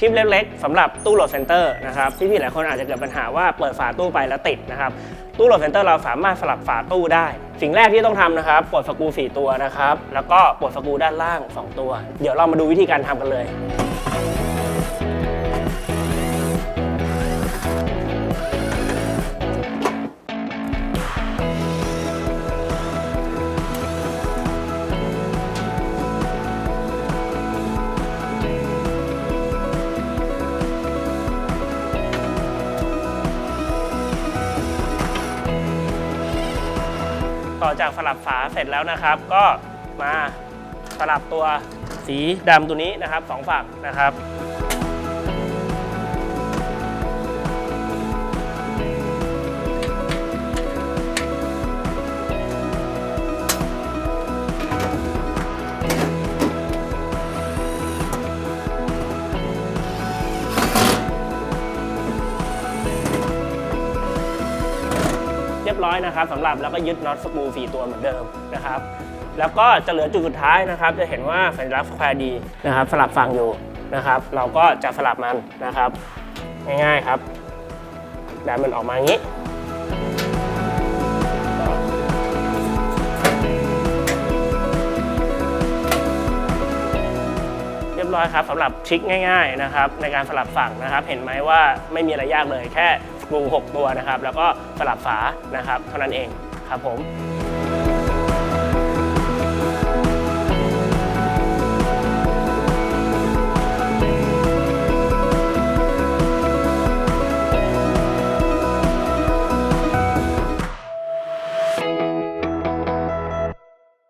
คลิปเล็กๆสำหรับตู้โหลดเซนเตอร์นะครับพี่ๆหลายคนอาจจะเกิดปัญหาว่าเปิดฝาตู้ไปแล้วติดนะครับตู้โหลดเซนเตอร์เราสามารถสลับฝาตู้ได้ สิ่งแรกที่ต้องทำนะครับปลดสกรู4ตัวนะครับแล้วก็ปลดสกรูด้านล่าง 2 ตัว เดี๋ยวเรามาดูวิธีการทำกันเลย ต่อจากสลับฝาเสร็จแล้วนะครับ ก็มาสลับตัวสีดำตัวนี้นะครับสองฝั่งนะครับ เรียบร้อยนะครับสำหรับแล้วก็ยึดน็อตสกรูสี่ตัวเหมือนเดิมนะครับแล้วก็จะเหลือจุดสุดท้ายนะครับ จะเห็นว่าสัญลักษณ์สแควร์ดีนะครับ สลับฝั่งอยู่นะครับ เราก็จะสลับมันนะครับ ง่ายๆครับแล้วมันออกมาอย่างนี้เรียบร้อยครับสำหรับทริคง่าย ๆนะครับ ในการสลับฝั่งนะครับ เห็นไหมว่าไม่มีอะไรยากเลยแค่ รู6ตัวนะครับ แล้วก็สลับฝานะครับ เท่านั้นเองครับผม